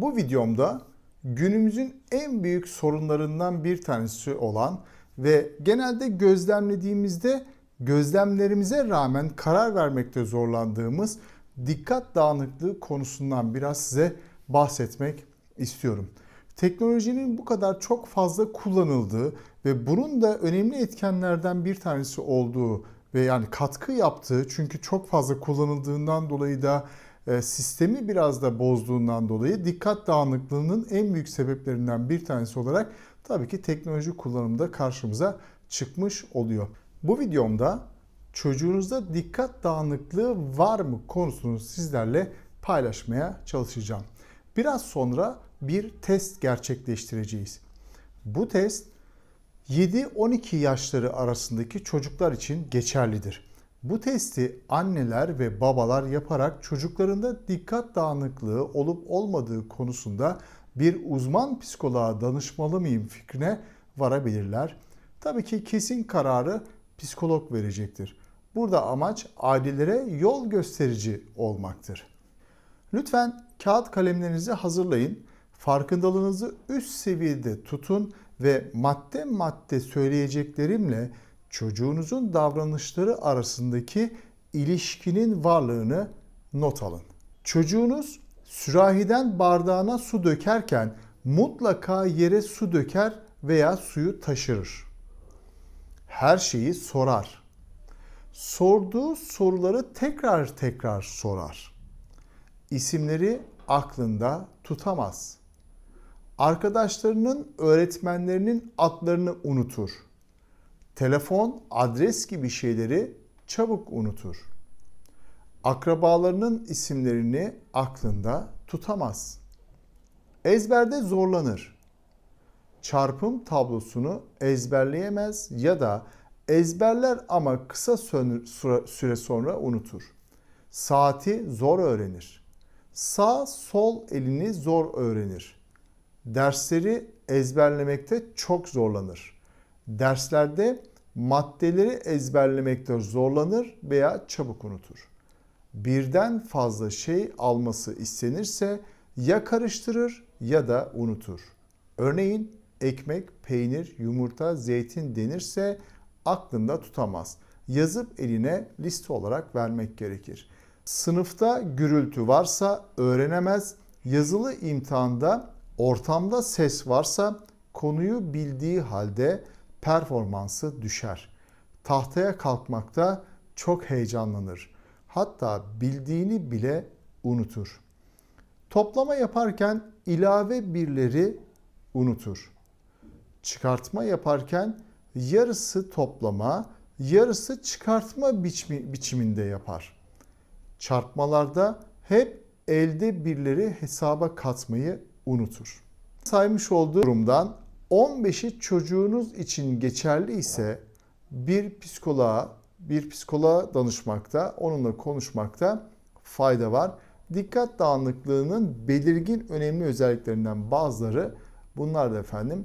Bu videomda günümüzün en büyük sorunlarından bir tanesi olan ve genelde gözlemlediğimizde gözlemlerimize rağmen karar vermekte zorlandığımız dikkat dağınıklığı konusundan biraz size bahsetmek istiyorum. Teknolojinin bu kadar çok fazla kullanıldığı ve bunun da önemli etkenlerden bir tanesi olduğu ve yani katkı yaptığı çünkü çok fazla kullanıldığından dolayı da sistemi biraz da bozduğundan dolayı dikkat dağınıklığının en büyük sebeplerinden bir tanesi olarak tabii ki teknoloji kullanımında karşımıza çıkmış oluyor. Bu videomda çocuğunuzda dikkat dağınıklığı var mı konusunu sizlerle paylaşmaya çalışacağım. Biraz sonra bir test gerçekleştireceğiz. Bu test 7-12 yaşları arasındaki çocuklar için geçerlidir. Bu testi anneler ve babalar yaparak çocuklarında dikkat dağınıklığı olup olmadığı konusunda bir uzman psikoloğa danışmalı mıyım fikrine varabilirler. Tabii ki kesin kararı psikolog verecektir. Burada amaç ailelere yol gösterici olmaktır. Lütfen kağıt kalemlerinizi hazırlayın. Farkındalığınızı üst seviyede tutun ve madde madde söyleyeceklerimle çocuğunuzun davranışları arasındaki ilişkinin varlığını not alın. Çocuğunuz sürahiden bardağına su dökerken mutlaka yere su döker veya suyu taşırır. Her şeyi sorar. Sorduğu soruları tekrar tekrar sorar. İsimleri aklında tutamaz. Arkadaşlarının, öğretmenlerinin adlarını unutur. Telefon, adres gibi şeyleri çabuk unutur. Akrabalarının isimlerini aklında tutamaz. Ezberde zorlanır. Çarpım tablosunu ezberleyemez ya da ezberler ama kısa süre sonra unutur. Saati zor öğrenir. Sağ sol elini zor öğrenir. Dersleri ezberlemekte çok zorlanır. Derslerde maddeleri ezberlemekte zorlanır veya çabuk unutur. Birden fazla şey alması istenirse ya karıştırır ya da unutur. Örneğin ekmek, peynir, yumurta, zeytin denirse aklında tutamaz. Yazıp eline liste olarak vermek gerekir. Sınıfta gürültü varsa öğrenemez. Yazılı imtihanda ortamda ses varsa konuyu bildiği halde performansı düşer. Tahtaya kalkmakta çok heyecanlanır. Hatta bildiğini bile unutur. Toplama yaparken ilave birleri unutur. Çıkartma yaparken yarısı toplama, yarısı çıkartma biçimi, biçiminde yapar. Çarpmalarda hep elde birleri hesaba katmayı unutur. Saymış olduğu durumdan 15'i çocuğunuz için geçerli ise bir psikoloğa, bir psikoloğa danışmakta, onunla konuşmakta fayda var. Dikkat dağınıklığının belirgin önemli özelliklerinden bazıları bunlar da efendim